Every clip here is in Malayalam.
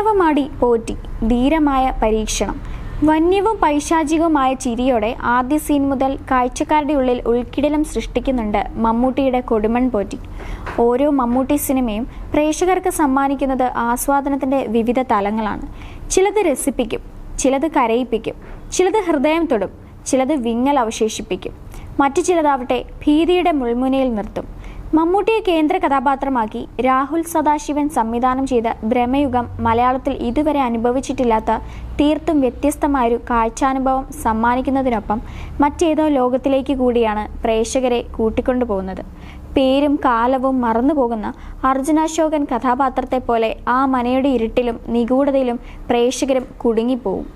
താണ്ഡവമാടി പോറ്റി ധീരമായ പരീക്ഷണം. വന്യവും പൈശാചികവുമായ ചിരിയോടെ ആദ്യ സീൻ മുതൽ കാഴ്ചക്കാരുടെ ഉള്ളിൽ ഉൾക്കിടലം സൃഷ്ടിക്കുന്നുണ്ട് മമ്മൂട്ടിയുടെ കൊടുമൺ പോറ്റി. ഓരോ മമ്മൂട്ടി സിനിമയും പ്രേക്ഷകർക്ക് സമ്മാനിക്കുന്നത് ആസ്വാദനത്തിന്റെ വിവിധ തലങ്ങളാണ്. ചിലത് രസിപ്പിക്കും ചിലത് കരയിപ്പിക്കും ചിലത് ഹൃദയം തൊടും ചിലത് വിങ്ങൽ അവശേഷിപ്പിക്കും. മറ്റു ചിലതാവട്ടെ ഭീതിയുടെ മുൾമുനയിൽ നിർത്തും. മമ്മൂട്ടിയെ കേന്ദ്ര കഥാപാത്രമാക്കി രാഹുൽ സദാശിവൻ സംവിധാനം ചെയ്ത ബ്രഹ്മയുഗം മലയാളത്തിൽ ഇതുവരെ അനുഭവിച്ചിട്ടില്ലാത്ത തീർത്തും വ്യത്യസ്തമായൊരു കാഴ്ചാനുഭവം സമ്മാനിക്കുന്നതിനൊപ്പം മറ്റേതോ ലോകത്തിലേക്ക് കൂടിയാണ് പ്രേക്ഷകരെ കൂട്ടിക്കൊണ്ടുപോകുന്നത്. പേരും കാലവും മറന്നുപോകുന്ന അർജുനാശോകൻ കഥാപാത്രത്തെ പോലെ ആ മനയുടെ ഇരുട്ടിലും നിഗൂഢതയിലും പ്രേക്ഷകരും കുടുങ്ങിപ്പോവും.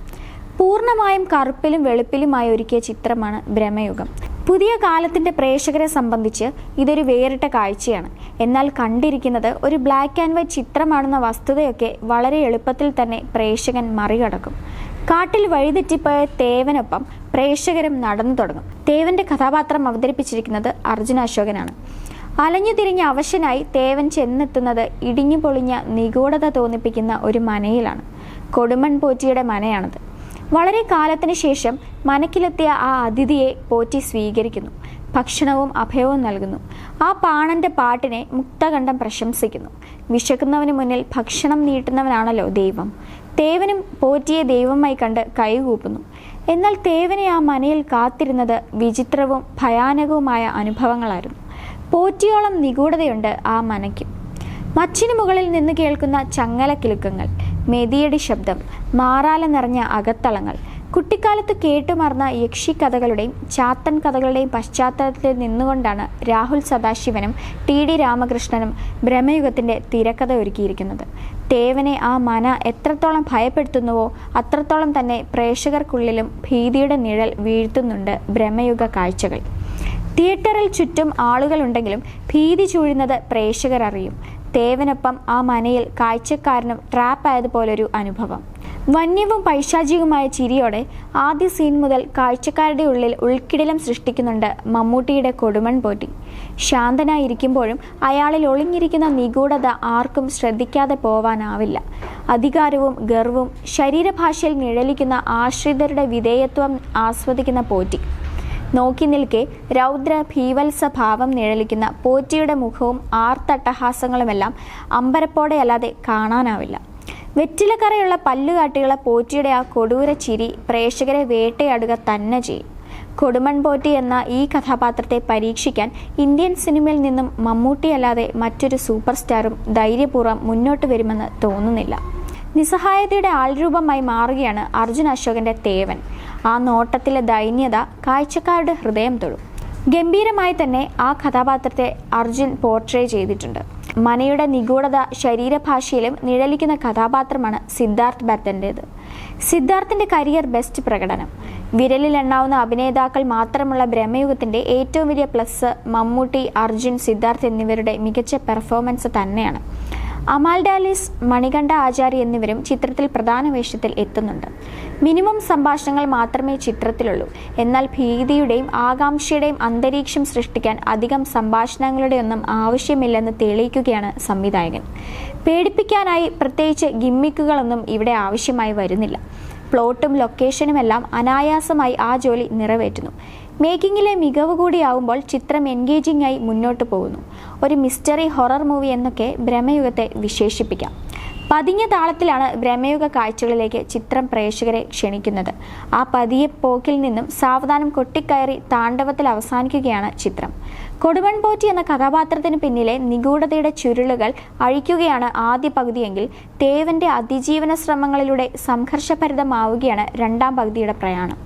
പൂർണമായും കറുപ്പിലും വെളുപ്പിലുമായി ഒരുക്കിയ ചിത്രമാണ് ഭ്രമയുഗം പുതിയ കാലത്തിന്റെ പ്രേക്ഷകരെ സംബന്ധിച്ച് ഇതൊരു വേറിട്ട കാഴ്ചയാണ്. എന്നാൽ കണ്ടിരിക്കുന്നത് ഒരു ബ്ലാക്ക് ആൻഡ് വൈറ്റ് ചിത്രമാണെന്ന വസ്തുതയൊക്കെ വളരെ എളുപ്പത്തിൽ തന്നെ പ്രേക്ഷകൻ മറികടക്കും. കാട്ടിൽ വഴിതെറ്റിപ്പോയ തേവനൊപ്പം പ്രേക്ഷകരും നടന്നു തുടങ്ങും. തേവന്റെ കഥാപാത്രം അവതരിപ്പിച്ചിരിക്കുന്നത് അർജുന അശോകനാണ്. അലഞ്ഞു തിരിഞ്ഞ അവശനായി തേവൻ ചെന്നെത്തുന്നത് ഇടിഞ്ഞു പൊളിഞ്ഞ നിഗൂഢത തോന്നിപ്പിക്കുന്ന ഒരു മനയിലാണ്. കൊടുമൺ പോറ്റിയുടെ മനയാണത്. വളരെ കാലത്തിന് ശേഷം മനക്കിലെത്തിയ ആ അതിഥിയെ പോറ്റി സ്വീകരിക്കുന്നു. ഭക്ഷണവും അഭയവും നൽകുന്നു. ആ പാണന്റെ പാട്ടിനെ മുക്തകണ്ഠം പ്രശംസിക്കുന്നു. വിശക്കുന്നവന് മുന്നിൽ ഭക്ഷണം നീട്ടുന്നവനാണല്ലോ ദൈവം. തേവനും പോറ്റിയെ ദൈവമായി കണ്ട് കൈകൂപ്പുന്നു. എന്നാൽ തേവനെ ആ മനയിൽ കാത്തിരുന്നത് വിചിത്രവും ഭയാനകവുമായ അനുഭവങ്ങളായിരുന്നു. പോറ്റിയോളം നിഗൂഢതയുണ്ട് ആ മനയ്ക്കും. മച്ചിനു മുകളിൽ നിന്ന് കേൾക്കുന്ന ചങ്ങല ചങ്ങലക്കിലുക്കങ്ങൾ മെതിയടി ശബ്ദം മാറാല നിറഞ്ഞ അകത്തളങ്ങൾ. കുട്ടിക്കാലത്ത് കേട്ടുമറന്ന യക്ഷിക്കഥകളുടെയും ചാത്തൻ കഥകളുടെയും പശ്ചാത്തലത്തിൽ നിന്നുകൊണ്ടാണ് രാഹുൽ സദാശിവനും ടി ഡി രാമകൃഷ്ണനും ബ്രഹ്മയുഗത്തിന്റെ തിരക്കഥ ഒരുക്കിയിരിക്കുന്നത്. തേവനെ ആ മന എത്രത്തോളം ഭയപ്പെടുത്തുന്നുവോ അത്രത്തോളം തന്നെ പ്രേക്ഷകർക്കുള്ളിലും ഭീതിയുടെ നിഴൽ വീഴ്ത്തുന്നുണ്ട് ബ്രഹ്മയുഗ കാഴ്ചകൾ. തിയേറ്ററിൽ ചുറ്റും ആളുകളുണ്ടെങ്കിലും ഭീതി ചൂഴുന്നത് പ്രേക്ഷകർ അറിയും. തേവനൊപ്പം ആ മനയിൽ കാഴ്ചക്കാരനും ട്രാപ്പായതുപോലൊരു അനുഭവം. വന്യവും പൈശാചികവുമായ ചിരിയോടെ ആദ്യ സീൻ മുതൽ കാഴ്ചക്കാരുടെ ഉള്ളിൽ ഉൾക്കിടിലം സൃഷ്ടിക്കുന്നുണ്ട് മമ്മൂട്ടിയുടെ കൊടുമൺ പോറ്റി. ശാന്തനായിരിക്കുമ്പോഴും അയാളിൽ ഒളിഞ്ഞിരിക്കുന്ന നിഗൂഢത ആർക്കും ശ്രദ്ധിക്കാതെ പോവാനാവില്ല. അധികാരവും ഗർവും ശരീരഭാഷയിൽ നിഴലിക്കുന്ന ആശ്രിതരുടെ വിധേയത്വം ആസ്വദിക്കുന്ന പോറ്റി. നോക്കി നിൽക്കെ രൗദ്ര ഭീവത്സ ഭാവം നിഴലിക്കുന്ന പോറ്റിയുടെ മുഖവും ആർത്തട്ടഹാസങ്ങളുമെല്ലാം അമ്പരപ്പോടെയല്ലാതെ കാണാനാവില്ല. വെറ്റിലക്കറയുള്ള പല്ലുകാട്ടിയുള്ള പോറ്റിയുടെ ആ കൊടൂര ചിരി പ്രേക്ഷകരെ വേട്ടയാടുക തന്നെ ചെയ്യും. കൊടുമൺ പോറ്റി എന്ന ഈ കഥാപാത്രത്തെ പരീക്ഷിക്കാൻ ഇന്ത്യൻ സിനിമയിൽ നിന്നും മമ്മൂട്ടിയല്ലാതെ മറ്റൊരു സൂപ്പർ സ്റ്റാറും ധൈര്യപൂർവം മുന്നോട്ട് വരുമെന്ന് തോന്നുന്നില്ല. നിസ്സഹായതയുടെ ആൾരൂപമായി മാറുകയാണ് അർജുൻ അശോകന്റെ തേവൻ. ആ നോട്ടത്തിലെ ദൈന്യത കാഴ്ചക്കാരുടെ ഹൃദയം തൊഴും ഗംഭീരമായി തന്നെ ആ കഥാപാത്രത്തെ അർജുൻ പോർട്രേ ചെയ്തിട്ടുണ്ട്. മനയുടെ നിഗൂഢത ശരീരഭാഷയിലും നിഴലിക്കുന്ന കഥാപാത്രമാണ് സിദ്ധാർത്ഥ് ബത്തന്റേത് സിദ്ധാർത്ഥിന്റെ കരിയർ ബെസ്റ്റ് പ്രകടനം. വിരലിലെണ്ണാവുന്ന അഭിനേതാക്കൾ മാത്രമുള്ള ബ്രഹ്മയുഗത്തിന്റെ ഏറ്റവും വലിയ പ്ലസ് മമ്മൂട്ടി അർജുൻ സിദ്ധാർത്ഥ് എന്നിവരുടെ മികച്ച പെർഫോമൻസ് തന്നെയാണ്. അമാൽ ഡാലിസ് മണികണ്ഠ ആചാരി എന്നിവരും ചിത്രത്തിൽ പ്രധാന വേഷത്തിൽ എത്തുന്നുണ്ട്. മിനിമം സംഭാഷണങ്ങൾ മാത്രമേ ചിത്രത്തിലുള്ളൂ. എന്നാൽ ഭീതിയുടെയും ആകാംക്ഷയുടെയും അന്തരീക്ഷം സൃഷ്ടിക്കാൻ അധികം സംഭാഷണങ്ങളുടെ ഒന്നും ആവശ്യമില്ലെന്ന് തെളിയിക്കുകയാണ് സംവിധായകൻ. പേടിപ്പിക്കാനായി പ്രത്യേകിച്ച് ഗിമ്മിക്കുകളൊന്നും ഇവിടെ ആവശ്യമായി വരുന്നില്ല. പ്ലോട്ടും ലൊക്കേഷനുമെല്ലാം അനായാസമായി ആ ജോലി നിറവേറ്റുന്നു. മേക്കിങ്ങിലെ മികവ് കൂടിയാവുമ്പോൾ ചിത്രം എൻഗേജിംഗ് ആയി മുന്നോട്ട് പോകുന്നു. ഒരു മിസ്റ്ററി ഹൊറർ മൂവി എന്നൊക്കെ ഭ്രമയുഗത്തെ വിശേഷിപ്പിക്കാം. പതിഞ്ഞ താളത്തിലാണ് ഭ്രമയുഗ കാഴ്ചകളിലേക്ക് ചിത്രം പ്രേക്ഷകരെ ക്ഷണിക്കുന്നത്. ആ പതിയെ പോക്കിൽ നിന്നും സാവധാനം കൊട്ടിക്കയറി താണ്ഡവത്തിൽ അവസാനിക്കുകയാണ് ചിത്രം. കൊടുവൺ പോറ്റി എന്ന കഥാപാത്രത്തിന് പിന്നിലെ നിഗൂഢതയുടെ ചുരുളുകൾ അഴിക്കുകയാണ് ആദ്യ പകുതിയെങ്കിൽ തേവന്റെ അതിജീവന ശ്രമങ്ങളിലൂടെ സംഘർഷഭരിതമാവുകയാണ് രണ്ടാം പകുതിയുടെ പ്രയാണം.